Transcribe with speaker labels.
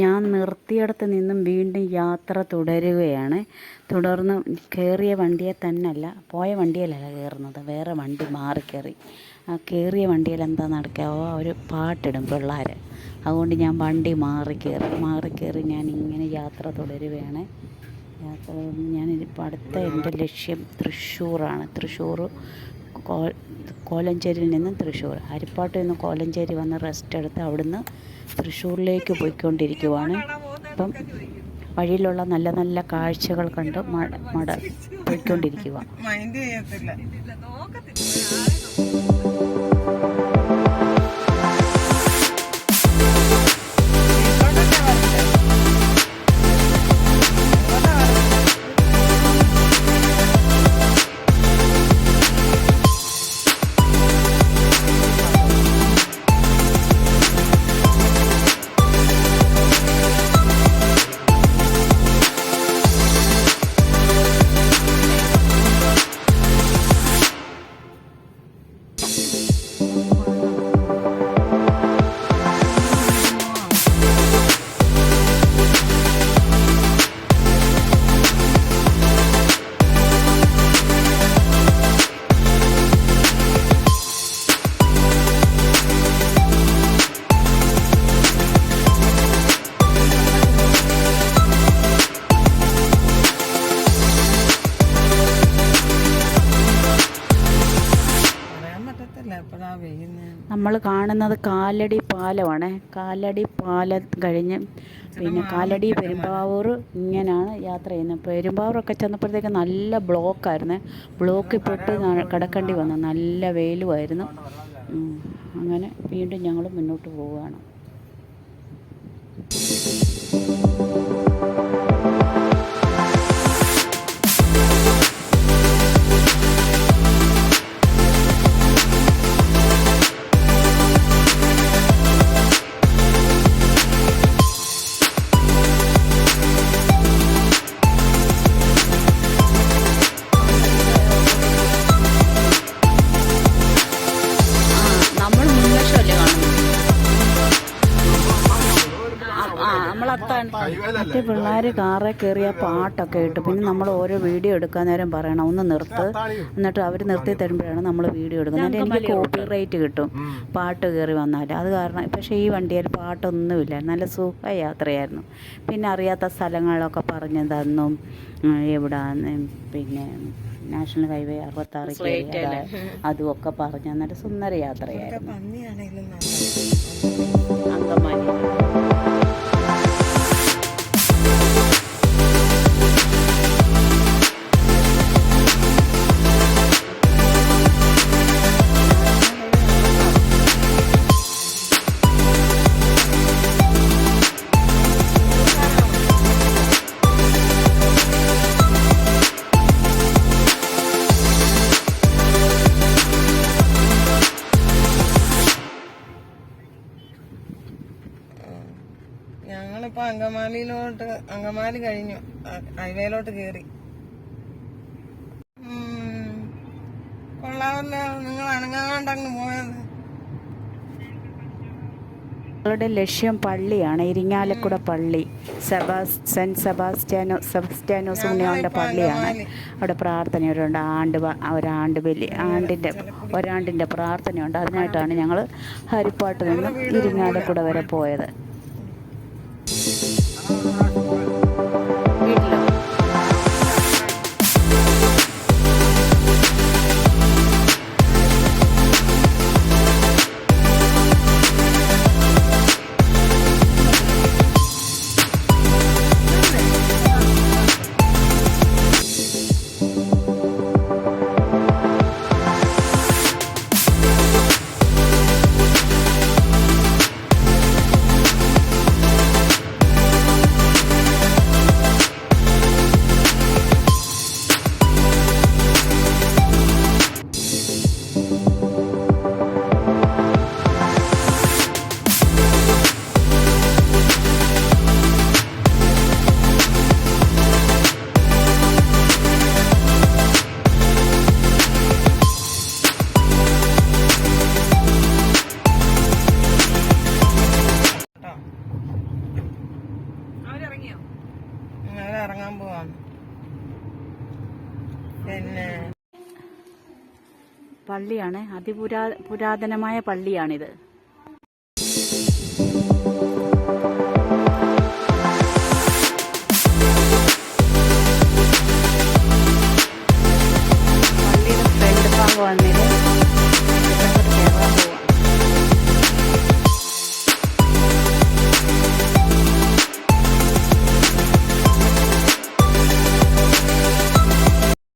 Speaker 1: ഞാൻ നിർത്തിയിടത്ത് നിന്നും വീണ്ടും യാത്ര തുടരുകയാണ്. തുടർന്ന് കയറിയ വണ്ടിയെ തന്നല്ല പോയ വണ്ടിയിലല്ല കയറുന്നത്. വേറെ വണ്ടി മാറി കയറി. ആ കയറിയ വണ്ടിയിൽ എന്താ നടക്കാവോ അവർ പാട്ടിടും പിള്ളേർ അതുകൊണ്ട് ഞാൻ വണ്ടി മാറി കയറി മാറി കയറി ഞാൻ ഇങ്ങനെ യാത്ര തുടരുകയാണ്. യാത്ര ഞാൻ ഇപ്പോൾ അടുത്ത എന്റെ ലക്ഷ്യം തൃശ്ശൂറാണ്. തൃശ്ശൂർ കോ കോലഞ്ചേരിയിൽ നിന്നും തൃശ്ശൂർ. ഹരിപ്പാട്ടിൽ നിന്ന് കോലഞ്ചേരി വന്ന് റെസ്റ്റ് എടുത്ത് അവിടുന്ന് തൃശ്ശൂരിലേക്ക് പോയിക്കൊണ്ടിരിക്കുവാണ്. അപ്പം വഴിയിലുള്ള നല്ല നല്ല കാഴ്ചകൾ കണ്ട് മട മട പോയിക്കൊണ്ടിരിക്കുക നമ്മൾ കാണുന്നത് കാലടി പാലമാണ്. കാലടി പാലം കഴിഞ്ഞ് പിന്നെ കാലടി പെരുമ്പാവൂർ ഇങ്ങനെയാണ് യാത്ര ചെയ്യുന്നത്. പെരുമ്പാവൂറൊക്കെ ചെന്നപ്പോഴത്തേക്ക് നല്ല ബ്ലോക്കായിരുന്നു. ബ്ലോക്കിൽ പെട്ട് കിടക്കേണ്ടി വന്നു. നല്ല വെയിലുമായിരുന്നു. അങ്ങനെ വീണ്ടും ഞങ്ങൾ മുന്നോട്ട് പോവുകയാണ്. മറ്റേ പിള്ളേർ കാറിൽ കയറിയ പാട്ടൊക്കെ ഇട്ട് പിന്നെ നമ്മൾ ഓരോ വീഡിയോ എടുക്കാൻ നേരം പറയണം. ഒന്ന് നിർത്ത്. എന്നിട്ട് അവർ നിർത്തി തരുമ്പോഴാണ് നമ്മൾ വീഡിയോ എടുക്കുന്നത്. എനിക്ക് കോപ്പി റേറ്റ് കിട്ടും. പാട്ട് കയറി വന്നാൽ അത് കാരണം പക്ഷേ ഈ വണ്ടിയിൽ പാട്ടൊന്നുമില്ല. നല്ല സുഖ യാത്രയായിരുന്നു പിന്നെ അറിയാത്ത സ്ഥലങ്ങളൊക്കെ പറഞ്ഞു തന്നും. എവിടാന്ന് പിന്നെ നാഷണൽ ഹൈവേ അറുപത്താറ് അതാ- അതുമൊക്കെ പറഞ്ഞു. എന്നിട്ട് സുന്ദര യാത്രയായിരുന്നു. അങ്കമാലി.
Speaker 2: ഞങ്ങളിപ്പോ അങ്കമാലിയിലോട്ട് അങ്കമാലി കഴിഞ്ഞു. ഹൈവേയിലോട്ട് കേറി. കൊള്ളാമല്ലോ. നിങ്ങൾ അനങ്ങാണ്ടങ്ങ് പോയത്.
Speaker 1: ഞങ്ങളുടെ ലക്ഷ്യം പള്ളിയാണ്. ഇരിങ്ങാലക്കുട പള്ളി. സെബാസ് സെന്റ് സെബാസ്റ്റ്യാനോ സെബാസ്റ്റ്യാനോസ് ഉണ്ണിയാളുടെ പള്ളിയാണ്. അവിടെ പ്രാർത്ഥനയുണ്ട് ആണ്ട് ഒരാണ്ട് വലിയ ആണ്ടിന്റെ ഒരാണ്ടിന്റെ പ്രാർത്ഥനയുണ്ട്. അതിനായിട്ടാണ് ഞങ്ങൾ ഹരിപ്പാട്ട് നിന്ന് ഇരിങ്ങാലക്കുട വരെ പോയത്.
Speaker 2: പിന്നെ
Speaker 1: പള്ളിയാണ്. അതിപുരാ പുരാതനമായ പള്ളിയാണിത്.